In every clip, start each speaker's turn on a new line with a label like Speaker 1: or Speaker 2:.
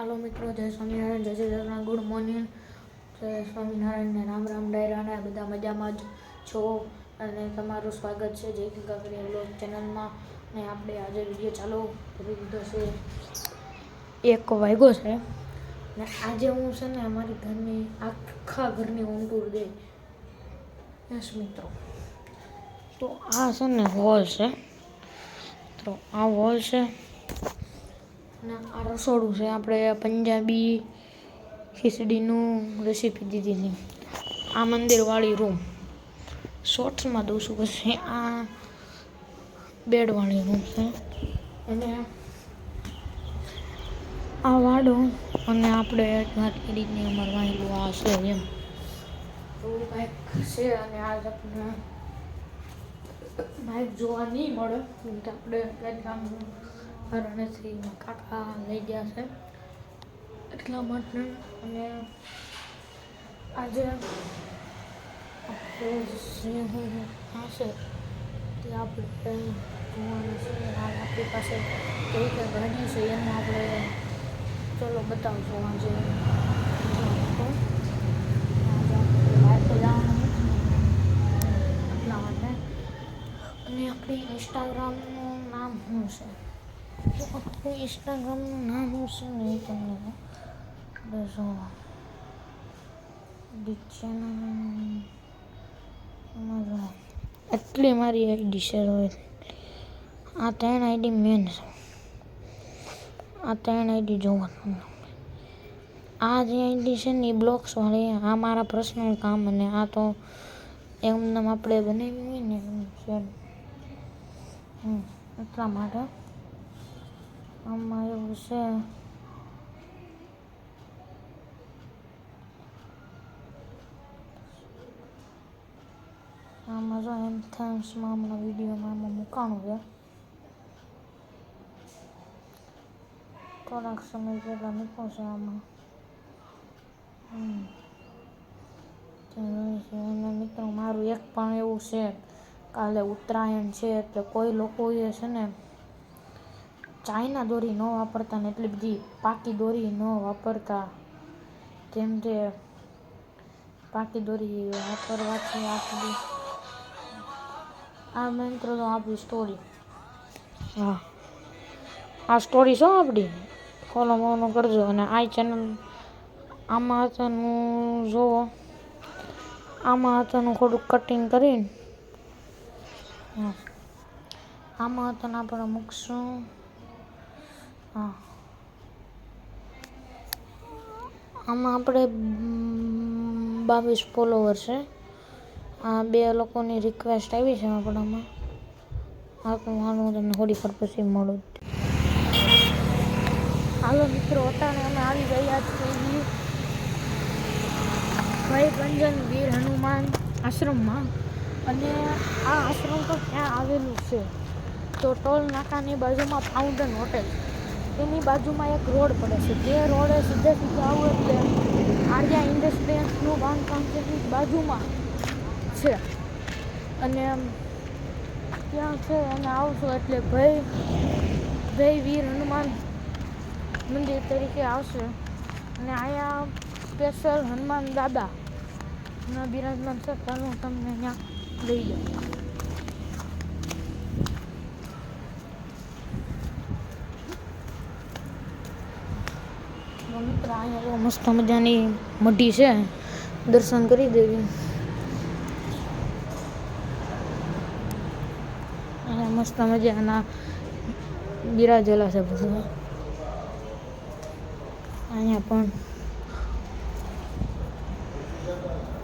Speaker 1: હાલો મિત્રો, જય સ્વામિનારાયણ, જય શ્રી ગુડ મોર્નિંગ. જય સ્વામિનારાયણ ને રામ રામ ડાયરા ને બધા મજામાં જ છો અને તમારું સ્વાગત છે જય ગંગાગરી બ્લોગ ચેનલમાં. ને આપણે આજે વીડિયો ચાલુ કરી દીધો છે. એક વાગ્યો છે. ને આજે હું છે ને અમારી ઘરની આખા ઘરની હોમ ટૂર દે. યસ મિત્રો. તો આ છે ને હોલ છે. તો આ હોલ છે. અને આ રસોડું છે. આપણે પંજાબી ખીચડીનું રેસીપી દીધી હતી. આ મંદિરવાળી રૂમ શોર્ટ્સમાં છું પછી આ બેડવાળી રૂમ છે. અને આ વાડો અને આપણે વાત કરીને અમારે વાંચેલું આ છે એમ. તો કંઈક છે અને આ આપણે બાઇક જોવા નહીં મળે. કેમ આપણે કંઈક આમ રણેથી કાકા લઈ ગયા છે. એટલા માટે અને આજે હશે તે આપણે જોવાનું છે. આપણી પાસે કઈ કઈ ગાડી છે એમાં આપણે ચલો બતાવજો આજે. એટલા માટે અને આપણી ઇન્સ્ટાગ્રામનું નામ શું છે? ઇન્સ્ટાગ્રામનું નામ શું છે? ને એ તમને દેશો એટલી મારી આઈડી શેર હોય. આ ત્રણ આઈડી મેન છે. આ ત્રણ આઈડી જોવાનું. આ જે આઈડી છે ને, એ બ્લોક્સ વાળી, આ મારા પર્સનલ કામ અને આ તો એમને આપણે બનાવ્યું હોય ને એટલા માટે. આમાં એવું છે આમાં જો એમ થેન્ક્સમાં હમણાં વિડીયોમાં એમાં મૂકાણું છે થોડાક સમય પહેલાં મૂકો છે આમાં મિત્રો મારું એક પણ એવું છે કાલે ઉત્તરાયણ છે એટલે કોઈ લોકોએ છે ને ચાઇના દોરી ન વાપરતા ને એટલી બધી પાકી દોરી ન વાપરતા. કેમ કે પાકી દોરી વાપરવાથી આપણી આ મિત્રો તો આપણી સ્ટોરી હા. આ સ્ટોરી શું આપણી? ફોલો મોનો કરજો અને આ ચેનલ આમાં હતાનું જુઓ આમાં હતાનું થોડુંક કટિંગ કરીને. આમાં હતાને આપણે મૂકશું. હા. આમાં આપણે બાવીસ ફોલોવર છે. આ બે લોકોની રિક્વેસ્ટ આવી છે આપણામાં. તો હાલો તમને થોડી વાર પછી મળું. હાલો મિત્રો અટાણે અમે આવી ગયા છીએ ભાઈ પંજન વીર હનુમાન આશ્રમમાં. અને આ આશ્રમ તો ક્યાં આવેલું છે. તો ટોલ નાકાની બાજુમાં ફાઉન્ટેન હોટેલ એની બાજુમાં એક રોડ પડે છે. તે રોડે સીધે સીધા આવું એટલે આર્યા ઇન્ડસ્ટ્રીઝનું બાંધકામ છે તે બાજુમાં છે. અને ત્યાં છે અને આવશો એટલે ભય ભય વીર હનુમાન મંદિર તરીકે આવશે. અને અહીંયા સ્પેશિયલ હનુમાન દાદા બિરાજમાન છે, ચાલો તમને અહીંયા લઈ જાઉં તો મિત્રો અહીંયા મસ્ત મજાની મઢી છે. દર્શન કરી દેવી. અહીંયા મસ્ત મજાના બિરાજેલા છે બધા. અહીંયા પણ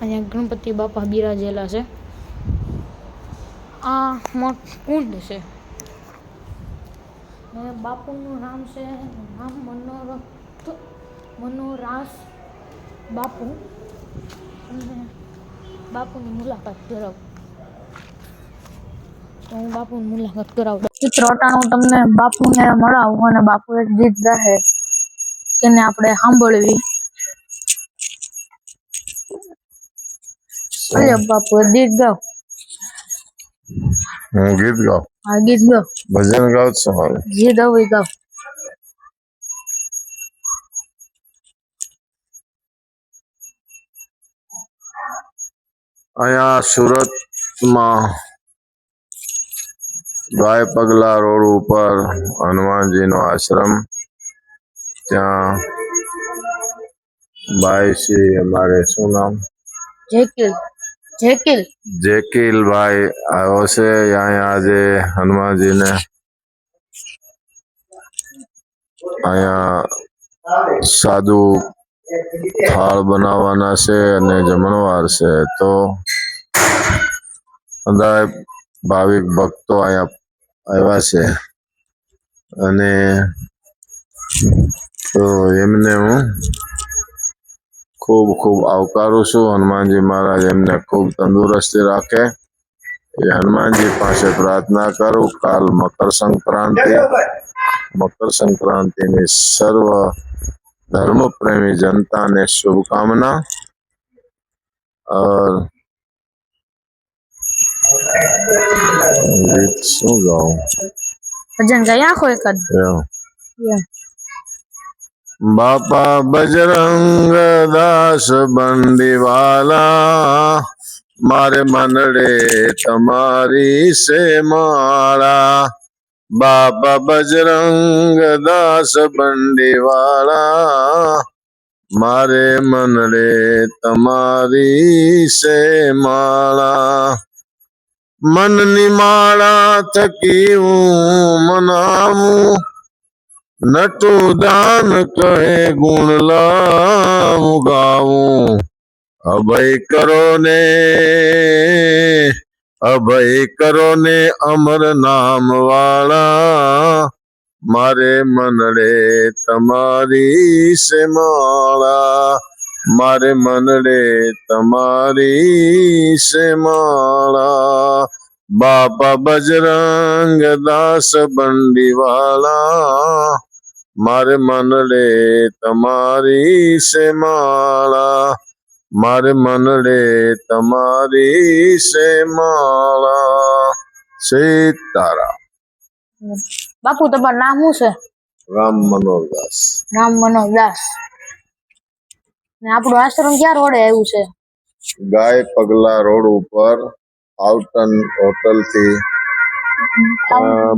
Speaker 1: અહીંયા ગણપતિ બાપા બિરાજેલા છે. આ મોટ કુંડ છે. બાપુનું નામ છે, નામ મનોર મનોરાસ બાપુ. અને બાપુની મુલાકાત કરાવ તો હું બાપુની મુલાકાત કરાવું. ચિત્ર અટાણું તમને બાપુને મળાવું અને બાપુ એક ગીત ગાહે તેને આપણે સાંભળવી. અરે બાપુ ગીત ગાવ
Speaker 2: હું ગીત ગાવ
Speaker 1: હા ગીત ગાવ
Speaker 2: ભજન ગાવ જ
Speaker 1: ગીત એ ગાવ
Speaker 2: અહીંયા સુરતમાં ગાય પગલા રોડ ઉપર હનુમાનજીનો આશ્રમ. ત્યાં ભાઈ શ્રી અમારે શું નામ?
Speaker 3: જેકિલ જેકિલ.
Speaker 2: જેકીલભાઈ આવ્યો છે. અહીંયા આજે હનુમાનજીને અહીંયા સાદું થાળ બનાવવાના છે અને જમણવાર છે. તો બધા ભાવિક ભક્તો અહીંયા આવ્યા છે. અને તો એમને હું ખૂબ ખૂબ આવકારું છું. હનુમાનજી મહારાજ એમને ખૂબ તંદુરસ્તી રાખે. એ હનુમાનજી પાસે પ્રાર્થના કરું. કાલ મકર સંક્રાંતિ, મકર સંક્રાંતિની સર્વ ધર્મપ્રેમી જનતાને શુભકામના. અ ગીત શું ગાઉં
Speaker 3: ભજન ગાય એકાદ
Speaker 2: એવું. બાપા બજરંગ દાસ બંદીવાલા મારે મનડે તમારી સે માળા બાપા બજરંગ દાસ બંદીવાલા મારે મનડે તમારી સે માળા મનની માળા થકી હું મનાવું. નટુ દાન કહે ગુણ લાવું, ગાવું. અભય કરો ને, અભય કરો ને, અમર નામ વાળા. મારે મનડે તમારી સે માળા. મારે મનડે તમારી સે માળા. બાપા બજરંગ દાસ બંડીવાલા. મારે મનડે તમારી સે માળા. મારે મનડે તમારી સે માળા. સીતારા
Speaker 3: બાપુ તમારું નામ શું છે?
Speaker 2: રામ મનોહરદાસ.
Speaker 3: રામ મનોહર દાસ આપણું આશ્રમ ક્યાં રોડે આવ્યું છે?
Speaker 2: ગાય પગલા રોડ ઉપર આવટન હોટલથી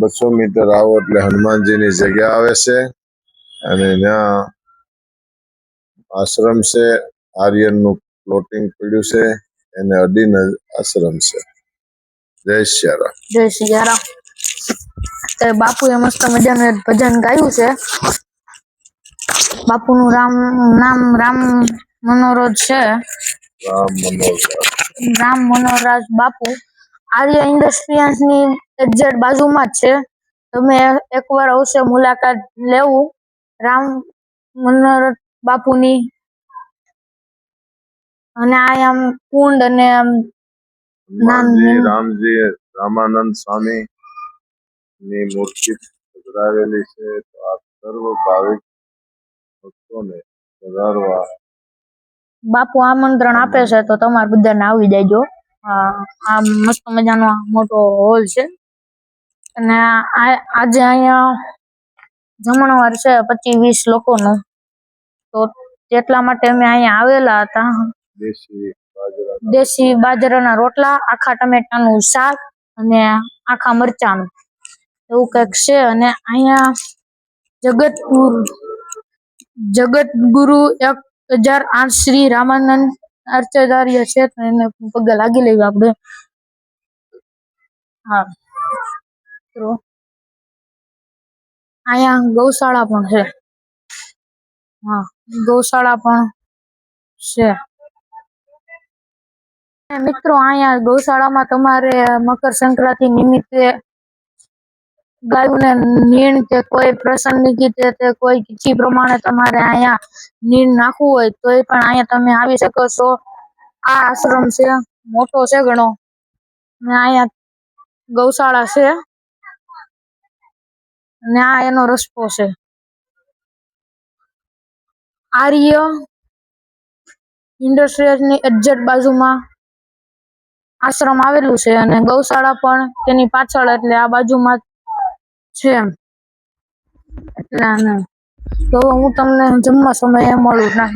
Speaker 2: બસો મીટર આવો એટલે હનુમાનજીની જગ્યા આવે છે. અને ત્યાં આશ્રમ છે આર્યનનું પ્લોટિંગ પડ્યું છે એને અડીને આશ્રમ છે. જય શ્રી રામ
Speaker 3: જય સિયારામ. બાપુ બાપુએ મસ્ત મજાનું ભજન ગાયું છે. બાપુનું રામ નામ રામ મનોરજ છે.
Speaker 2: રામ
Speaker 3: મનોરાજ. બાપુ. આર્ય ઇન્ડસ્ટ્રીયલ્સની એક્ઝેક્ટ બાજુમાં જ છે. તમે એકવાર અવશ્ય મુલાકાત લેવું. રામ મનોરજ બાપુની. અને આ આમ કુંડ અને આમ
Speaker 2: રામજી રામાનંદ સ્વામી ની મૂર્તિ પધરાવેલી છે. તો આ સર્વ ભાવિક ભક્તોને વધારવા.
Speaker 3: બાપુ આમંત્રણ આપે છે તો તમારે બધાને આવી દેજો આ મસ્ત મજાનો મોટો હોલ છે. અને આજે અહીંયા જમણવાર છે પચીસ વીસ લોકોનું. તો તેટલા માટે અમે અહીંયા આવેલા હતા.
Speaker 2: દેશી
Speaker 3: બાજરાના રોટલા. આખા ટમેટાનું શાક અને આખા મરચાનું. એવું કંઈક છે અને અહીંયા જગતગુરુ જગતગુરુ એક હજાર આઠ શ્રી રામાનંદ આચાર્ય છે એને પગે લાગી લેવી આપણે. હા. અહીંયા ગૌશાળા પણ છે. હા, ગૌશાળા પણ છે. મિત્રો, અહીંયા ગૌશાળામાં તમારે મકર સંક્રાંતિ નિમિત્તે ગાયોને નીણ કે કોઈ પ્રસંગ તે કોઈ તિથિ પ્રમાણે તમારે અહીંયા નીણ નાખવું હોય તો એ પણ અહીંયા તમે આવી શકો છો. આ આશ્રમ છે, મોટો છે ઘણો. ને અહીંયા ગૌશાળા છે. અને આ એનો રસ્તો છે. આર્ય ઇન્ડસ્ટ્રીયલની એક્ઝેક્ટ બાજુમાં આશ્રમ આવેલું છે અને ગૌશાળા પણ તેની પાછળ એટલે આ બાજુમાં છે. એટલે ના. તો હું તમને જમવા સમયે મળું. ના.